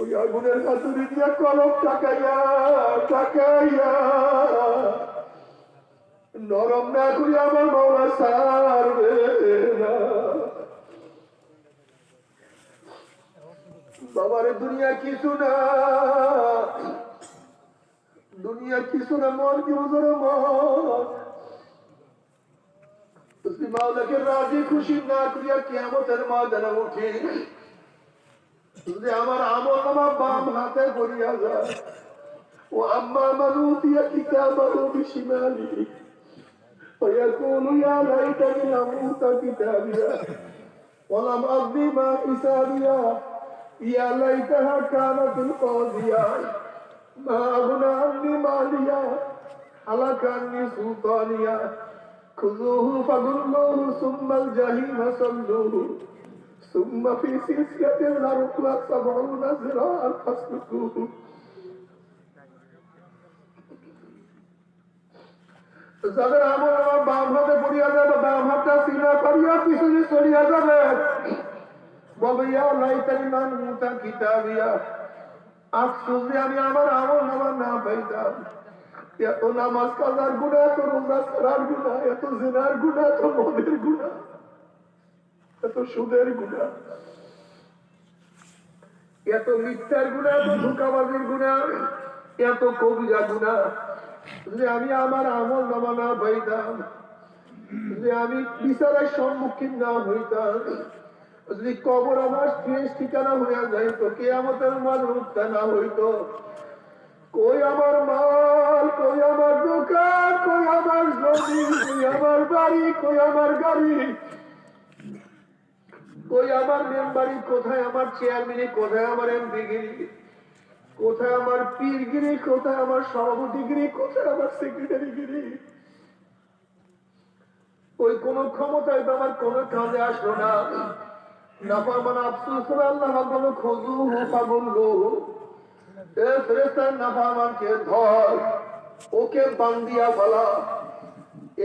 ওই আগুনের হাতুড়ি দিয়া কলম টাকাইয়া টাকাইয়া। নরম না করি আমার মাওলা সারবে বাবার, দুনিয়া কিছু না। দুনিয়া কিছু না, মন কি বুঝো মন? মাওলাকে রাজি খুশি না করিয়া কেমতের ময়দানে উঠি যদি আমার আমল আমার বাম হাতে করিয়া যায় ও আম্মা মানু দিয়া কিতাবাহু বিশিমালি ويقول يا ليتني لموت كتابيا ولم أقضي ما حسابيا يا ليتها كانت القاضية ما أغنى عني ماليا هلك عني سلطانيا خذوه فغلوه ثم الجحيم صلوه ثم في سلسلة ذرعها سبعون ذراعا فاسلكوه যাদের আমল আমার বাম হাতে পড়িয়া যাবে বাম হাতটা সিনা করিয়া পিছনে চলিয়া যাবে বলবে ইয়া লাইতানি মান মুতা কিতাবিয়া আফসোস যে আমি আমার আমল নামা না পাইতাম এত নামাজ কাজার গুণা এত রোজা করার গুণা এত জিনার গুণা এত মদের গুণা এত সুদের গুণা। এত মিথ্যার গুণা, এত ধোকাবাজির গুণা, এত কবিরা গুণা যে আমি আমার আমল নামা না পাইতাম, যে আমি বিচারের সম্মুখীন না হইতাম যদি কবর আমার শেষ ঠিকানা হইয়া যাইত কে আমাদের মাল রূপটা না হইত। কই আমার মাল, কই আমার দোকান, কই আমার জমি, কই আমার বাড়ি, কই আমার গাড়ি কই আমার মেম্বারি কোথায়? আমার চেয়ারম্যানি কোথায়? আমার এমপিগিরি? কোথায় আমার পীরগিরি? কোথায় আমার সভাপতিগিরি? কোথায় আমার সেক্রেটারিগিরি? ওই কোন ক্ষমতায় তো আমার কোন কাজে আসলো না। নাফারমান আফসোস আল্লাহ বলো খোঁজু পাগল লো এ ধর, ওকে বান্দিয়া ফেলা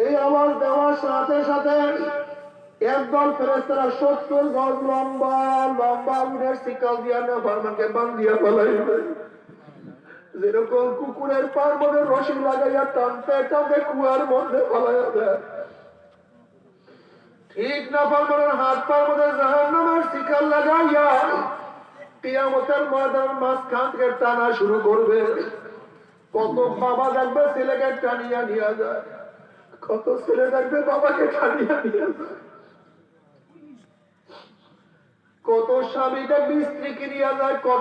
এই আওয়াজ দেওয়ার সাথে সাথে একদল ফেরেস্তারা সত্তর গজ লম্বা লম্বা উড়ের শিকাল দিয়া না নাফারমানকে বান্দিয়া ফেলাইবে। যেরকম কুকুরের পার মধ্যে রশি লাগাইয়া টানতে টানতে কুয়ার মধ্যে ফেলাইয়া দেয়। ঠিক না পারমানের হাত পার মধ্যে জাহান নামের শিকার লাগাইয়া কিয়ামতের ময়দান মাঝখান থেকে টানা শুরু করবে। কত বাবা দেখবে, ছেলেকে টানিয়া নিয়ে যায়। কত ছেলে দেখবে, বাবাকে টানিয়া নিয়ে যায়। কত স্বামী দেখবে স্ত্রীকে নিয়ে যায়